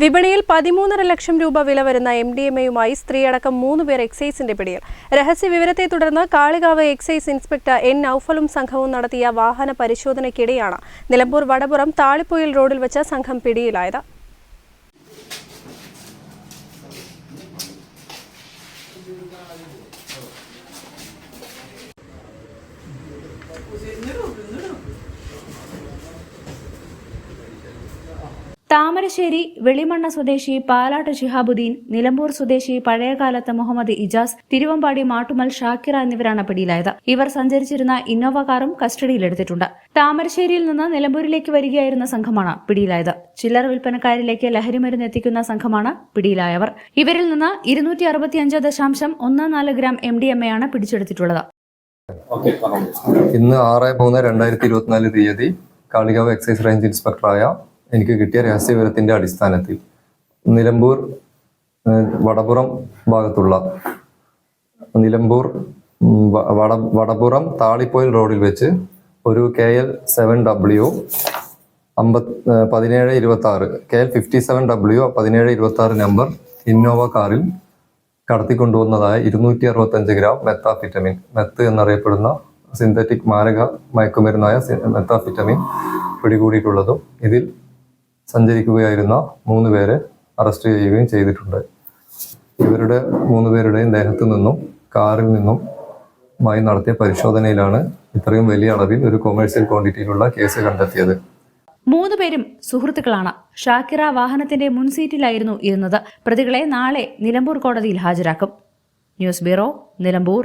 വിപണിയിൽ പതിമൂന്നര ലക്ഷം രൂപ വില വരുന്ന എം ഡി എം എയുമായി സ്ത്രീയടക്കം മൂന്ന് പേർ എക്സൈസിന്റെ പിടിയിൽ. രഹസ്യ വിവരത്തെ തുടർന്ന് കാളികാവ് എക്സൈസ് ഇൻസ്പെക്ടർ എൻ നൌഫലും സംഘവും നടത്തിയ വാഹന പരിശോധനയ്ക്കിടെയാണ് നിലമ്പൂർ വടപുറം താളിപ്പൊയിൽ റോഡിൽ വെച്ച് സംഘം പിടിയിലായത്. താമരശ്ശേരി വെളിമണ്ണ സ്വദേശി പാലാട്ട് ഷിഹാബുദ്ദീൻ നിലമ്പൂർ സ്വദേശി പഴയകാലത്ത് മുഹമ്മദ് ഇജാസ് തിരുവമ്പാടി മാട്ടുമൽ ഷാക്കിറ എന്നിവരാണ് പിടിയിലായത്. ഇവർ സഞ്ചരിച്ചിരുന്ന ഇന്നോവ കാറും കസ്റ്റഡിയിലെടുത്തിട്ടുണ്ട് താമരശ്ശേരിയിൽ നിന്ന് നിലമ്പൂരിലേക്ക് വരികയായിരുന്ന സംഘമാണ് പിടിയിലായത്. ചില്ലറ വിൽപ്പനക്കാരിലേക്ക് ലഹരിമരുന്ന് എത്തിക്കുന്ന സംഘമാണ് പിടിയിലായവർ. ഇവരിൽ നിന്ന് ഇരുന്നൂറ്റി അറുപത്തിയഞ്ച് ദശാംശം ഒന്ന് നാല് ഗ്രാം എം ഡി എം എയാണ് ആണ് പിടിച്ചെടുത്തിട്ടുള്ളത്. ഇന്ന് ആറ് മൂന്ന് രണ്ടായിരത്തി ഇരുപത്തിനാല് തീയതി കാളികാവ് എക്സൈസ് റേഞ്ച് ഇൻസ്പെക്ടറായ എനിക്ക് കിട്ടിയ രഹസ്യ വിവരത്തിന്റെ അടിസ്ഥാനത്തിൽ നിലമ്പൂർ വടപുറം ഭാഗത്തുള്ള നിലമ്പൂർ വട വടപുറം താളിപ്പോയിൽ റോഡിൽ വെച്ച് ഒരു കെ എൽ സെവൻ ഡബ്ല്യു അമ്പത് പതിനേഴ് ഇരുപത്തി ആറ് K L fifty seven W പതിനേഴ് ഇരുപത്തി ആറ് നമ്പർ ഇന്നോവ കാറിൽ കടത്തിക്കൊണ്ടുവന്നതായ ഇരുന്നൂറ്റി അറുപത്തഞ്ച് ഗ്രാം മെത്താഫിറ്റമിൻ. മെത്ത് എന്നറിയപ്പെടുന്ന സിന്തറ്റിക് മാരക മയക്കുമരുന്നായ മെത്താഫിറ്റമിൻ പിടികൂടിയിട്ടുള്ളതും ഇതിൽ സഞ്ചരിക്കുകയായിരുന്ന മൂന്ന് പേരെ അറസ്റ്റ് ചെയ്യുകയും ചെയ്തിട്ടുണ്ട്. ഇവരുടെ മൂന്ന് പേരുടെയും ദേഹത്തു നിന്നും കാറിൽ നിന്നും മായി നടത്തിയ പരിശോധനയിലാണ് ഇത്രയും വലിയ അളവിൽ ഒരു കൊമേഴ്സ്യൽ ക്വാണ്ടിറ്റിയിലുള്ള കേസ് കണ്ടെത്തിയത്. മൂന്ന് പേരും സുഹൃത്തുക്കളാണ്. ഷാക്കിറ വാഹനത്തിന്റെ മുൻസീറ്റിലായിരുന്നു ഇരുന്നത്. പ്രതികളെ നാളെ നിലമ്പൂർ കോടതിയിൽ ഹാജരാക്കും. News bureau Nilambur.